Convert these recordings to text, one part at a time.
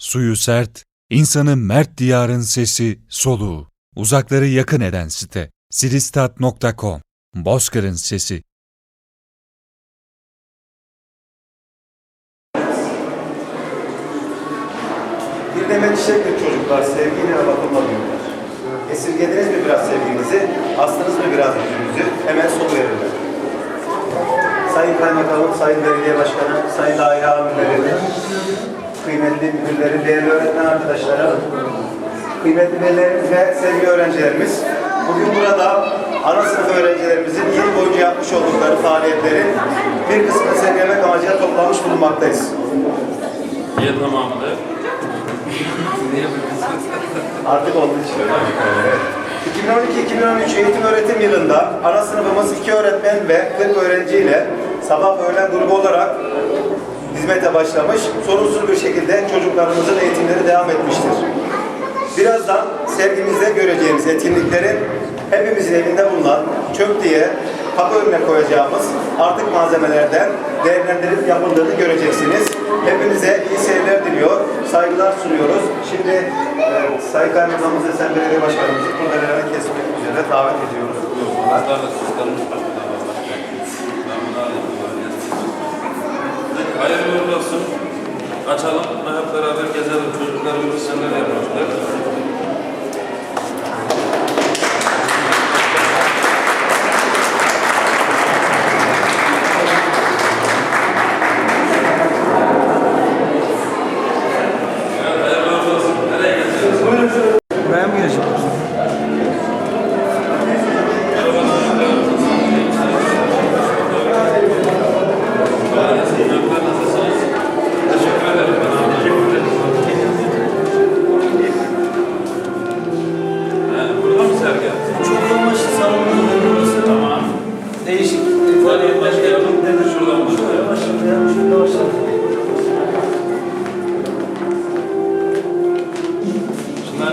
Suyu sert, insanı mert diyarın sesi, soluğu. Uzakları yakın eden site. siristat.com Bozkır'ın sesi. Bir demet çiçektir çocuklar, sevgiyle ve bakımla büyürler. Esirgediniz mi biraz sevginizi, astınız mı biraz yüzünüzü, hemen sol verirler. Sayın Kaymakamım, Sayın Belediye Başkanı, Sayın Daire Amirleri, kıymetli müdürleri, değerli öğretmen arkadaşlarım, kıymetli velilerimiz ve sevgili öğrencilerimiz, bugün burada ana sınıf öğrencilerimizin yıl boyunca yapmış oldukları faaliyetlerin bir kısmını sergilemek amacıyla toplanmış bulunmaktayız. Yıl tamamını Artık olduğu için öyle. Evet. 2012-2013 eğitim öğretim yılında ana sınıfımız 2 öğretmen ve 40 öğrenciyle sabah öğlen grubu olarak hizmete başlamış. Sorunsuz bir şekilde çocuklarımızın eğitimleri devam etmiştir. Birazdan sergimizde göreceğimiz etkinliklerin hepimizin evinde bulunan çöp diye kapı önüne koyacağımız artık malzemelerden değerlendirip yapıldığını göreceksiniz. Hepinize iyi seyirler diliyor, saygılar sunuyoruz. Şimdi e, Sayın Kaymakamımız ve Sen Belediye Başkanımızı kurdelerini kesmek üzere davet ediyoruz. Buyursunlar. Hayırlı olsun. Açalım, hep beraber gezelim. Çocuklarımız neler yapmışlar.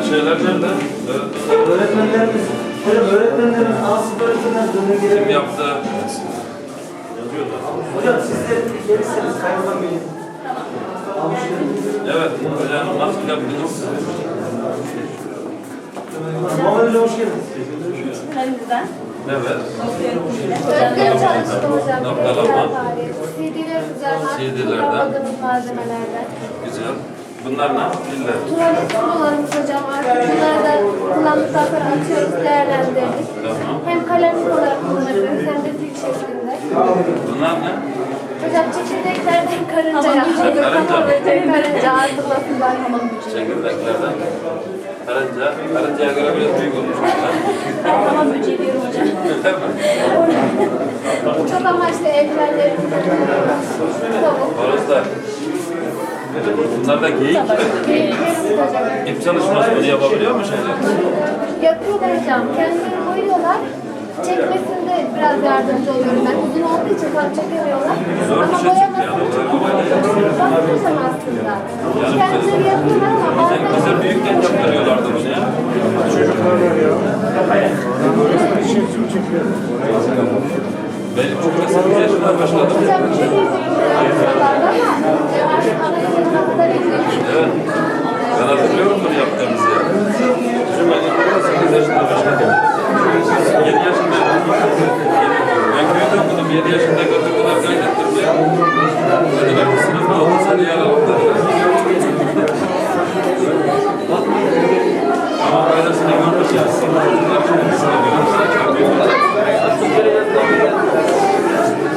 Şeyler nerede? Evet. Öğretmenlerimiz, hocam öğretmenlerimiz, asıl öğretmenler dönüyor Kim gidelim. yaptı? Hocam siz de gelirseniz benim. Almışlarım. Evet. Hocam nasıl yaptınız? Muhammed Hocam hoş geldiniz. Elimizden. Evet. Öğretmenim çalıştım hocam. Noktalama. CD'ler üzerine CD'lerden. malzemelerden. Güzel. Bunlar ne? Diller. Tuvalet kurularımız hocam artık bunlarda kullandıktan sonra atıyoruz, değerlendirdik. Tamam. Hem kalemlik olarak kullanabiliriz hem de fil şeklinde. Bunlar ne? Hocam çekirdeklerden karınca yaptık. Karınca mı? Karınca artılasından hamam gücü. Çekirdeklerden. Karınca. Karıncaya göre biraz büyük olmuş. bunlar. Hamam böceği diyorum hocam. Değil mi? Çok amaçlı evlerlerimiz. Tavuk. Horozlar. Bunlar da geyik. İp çalışması bunu yapabiliyor mu şeyler? Yapıyorlar hocam. Kendileri boyuyorlar. Çekmesinde biraz yardımcı oluyorum ben. Uzun olduğu için tam çekemiyorlar. Zor ama şey çıktı yani. boyamasını O kadar kolay değil. bakıyorsam aslında. Kendileri yapıyorlar ama Bize, bize bazen büyükken yaptırıyorlardı bunu ya. Benim çocuk 8 yaşında başladı. hocam bir şey yapıyorlardı ama artık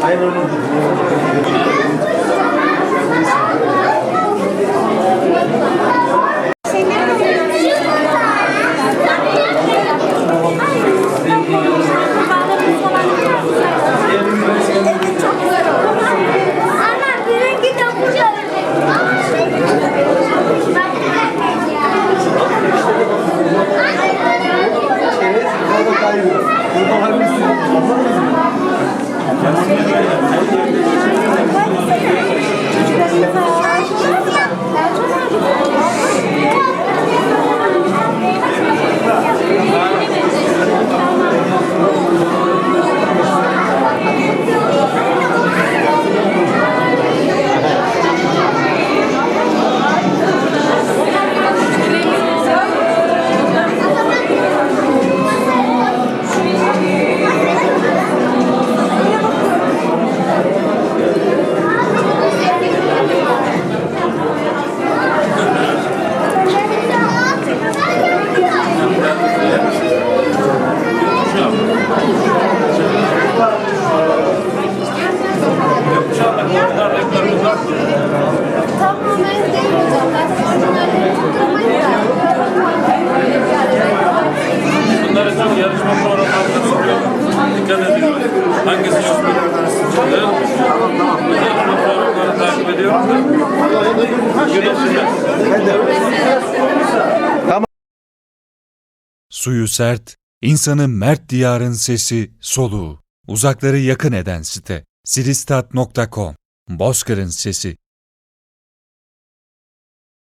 Saiba no Suyu sert, insanı mert diyarın sesi, soluğu. Uzakları yakın eden site. siristat.com Bozkır'ın sesi.